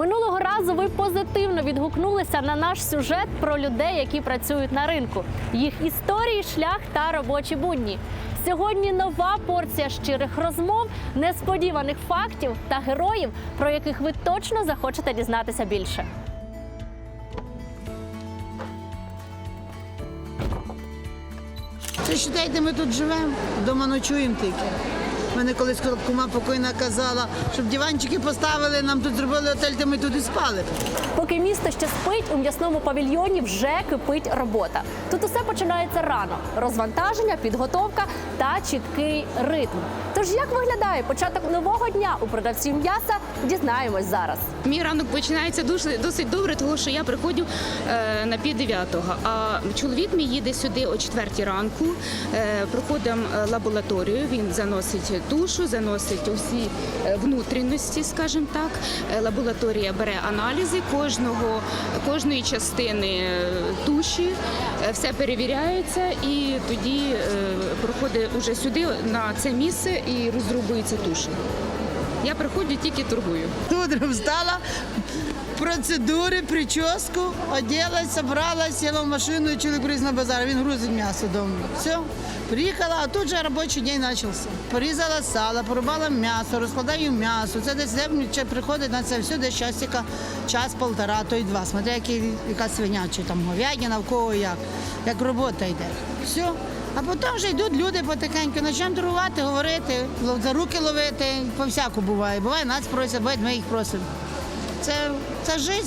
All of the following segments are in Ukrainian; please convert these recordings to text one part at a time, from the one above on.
Минулого разу ви позитивно відгукнулися на наш сюжет про людей, які працюють на ринку, їх історії, шлях та робочі будні. Сьогодні нова порція щирих розмов, несподіваних фактів та героїв, про яких ви точно захочете дізнатися більше. Це вважайте, ми тут живемо, вдома ночуємо тільки. Мене колись кума покойна казала, щоб диванчики поставили, нам тут зробили готель, то ми тут і спали. Поки місто ще спить, у м'ясному павільйоні вже кипить робота. Тут усе починається рано: розвантаження, підготовка та чіткий ритм. Тож як виглядає початок нового дня у продавців м'яса? Дізнаємось зараз. Мій ранок починається дуже досить добре, тому що я приходжу е, на пів дев'ятого. А чоловік мій їде сюди о четвертій ранку. Е, проходимо е, лабораторію. Він заносить тушу, заносить усі е, внутрішності, скажімо так. Е, лабораторія бере аналізи кожного кожної частини е, туші. Все перевіряється, і тоді проходить уже сюди на це місце і розрубується туша. Я приходжу тільки торгую. Утром встала, процедури, прическу, оделась, собралась, сіла в машину, чоловік приїзд на базар, він грузить м'ясо вдома. Все, приїхала, а тут же робочий день почався. Порізала сало, порубала м'ясо, розкладаю м'ясо. Це десь де приходить на це все, десь часика, час-полтора, то й два. Смотри, які, яка свиня, чи там говядина, в кого як, як робота йде. Все. А потім вже йдуть люди потихеньку, почнемо торгувати, говорити, за руки ловити, по всяку буває. Буває, нас просять, буває, ми їх просимо. Це, це життя.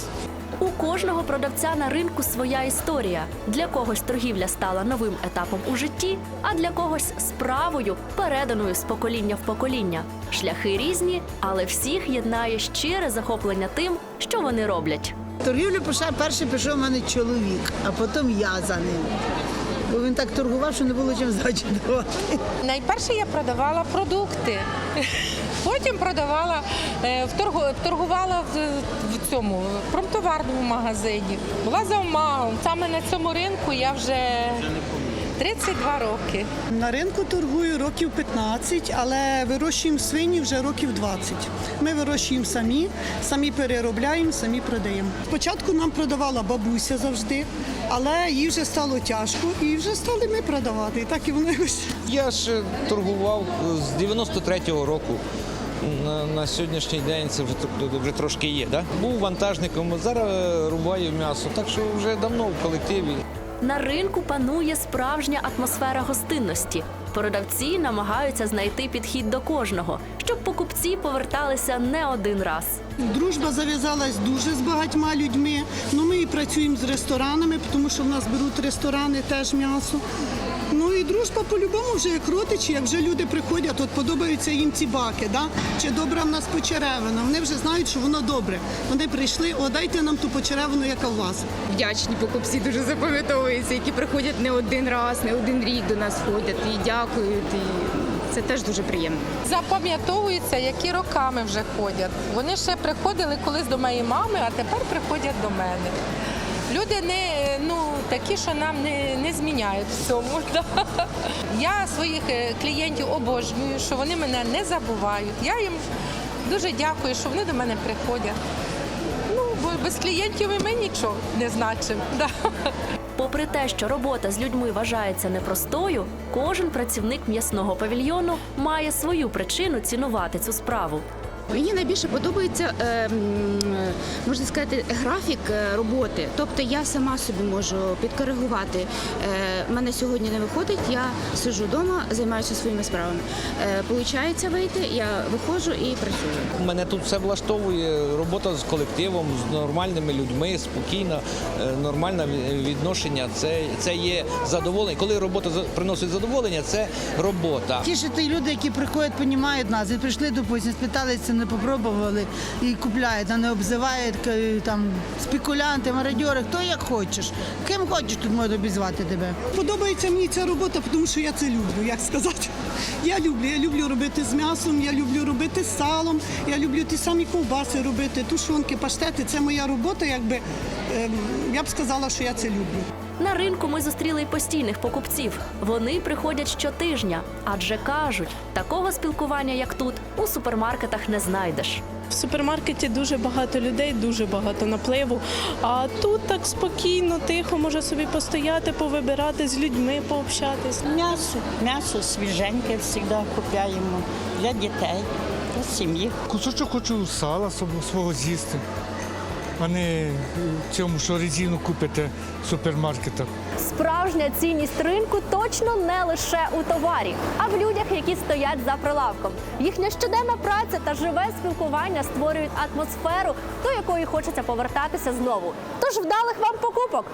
У кожного продавця на ринку своя історія. Для когось торгівля стала новим етапом у житті, а для когось справою, переданою з покоління в покоління. Шляхи різні, але всіх єднає щире захоплення тим, що вони роблять. Торгівлю перший пішов у мене чоловік, а потім я за ним. Бо він так торгував, що не було чим здачі давати. Найперше я продавала продукти. Потім продавала, е, в торгувала в, в цьому в промтоварному магазині. Була за омагом. Саме на цьому ринку я вже 32 роки. На ринку торгую років 15, але вирощуємо свині вже років 20. Ми вирощуємо самі, самі переробляємо, самі продаємо. Спочатку нам продавала бабуся завжди, але їй вже стало тяжко і вже стали ми продавати. І так і воно якось. Я ж торгував з 93-го року. На, на сьогоднішній день це вже, вже трошки є. Да? Був вантажником, зараз рубаю м'ясо, так що вже давно в колективі. На ринку панує справжня атмосфера гостинності. Продавці намагаються знайти підхід до кожного, щоб покупці поверталися не один раз. Дружба зав'язалась дуже з багатьма людьми. Ну, ми і працюємо з ресторанами, тому що в нас беруть ресторани теж м'ясо. Ну і дружба по-любому вже як родичі, як вже люди приходять, от подобаються їм ці баки, да? чи добра в нас почеревина. Вони вже знають, що воно добре. Вони прийшли, о, дайте нам ту почеревину, яка у вас. Вдячні покупці дуже запам'ятовуються, які приходять не один раз, не один рік до нас ходять і дякують. І це теж дуже приємно. Запам'ятовуються, які роками вже ходять. Вони ще приходили колись до моєї мами, а тепер приходять до мене. Люди не ну такі, що нам не, не зміняють в цьому. да. Я своїх е, клієнтів обожнюю, що вони мене не забувають. Я їм дуже дякую, що вони до мене приходять. Ну, бо без клієнтів і ми нічого не значимо. Да. Попри те, що робота з людьми вважається непростою, кожен працівник м'ясного павільйону має свою причину цінувати цю справу. Мені найбільше подобається, е, можна сказати, графік е, роботи. Тобто я сама собі можу підкоригувати. Е, мене сьогодні не виходить, я сиджу вдома, займаюся своїми справами. Получається вийти, я виходжу і працюю. Мене тут все влаштовує робота з колективом, з нормальними людьми, спокійна, е, нормальне відношення. Це, це є задоволення. Коли робота за- приносить задоволення, це робота. Ті ж ті люди, які приходять, розуміють нас. І прийшли, допустим, спиталися, не попробували і купляють, а не обзивають там спекулянти, мародьори, хто як хочеш. Ким хочеш тут можуть обізвати тебе. Подобається мені ця робота, тому що я це люблю, як сказати. Я люблю, я люблю робити з м'ясом, я люблю робити з салом, я люблю ті самі ковбаси робити, тушонки, паштети. Це моя робота, якби ем, я б сказала, що я це люблю. На ринку ми зустріли й постійних покупців. Вони приходять щотижня, адже кажуть, такого спілкування, як тут, у супермаркетах не знайдеш. В супермаркеті дуже багато людей, дуже багато напливу. А тут так спокійно, тихо, може собі постояти, повибирати з людьми, пообщатись. М'ясо, м'ясо свіженьке завжди купуємо для дітей, для сім'ї. Кусочок хочу сала свого- свого з'їсти, а не цьому, що резину купите в супермаркетах. Справжня цінність ринку точно не лише у товарі, а в людях, які стоять за прилавком. Їхня щоденна праця та живе спілкування створюють атмосферу, до якої хочеться повертатися знову. Тож вдалих вам покупок!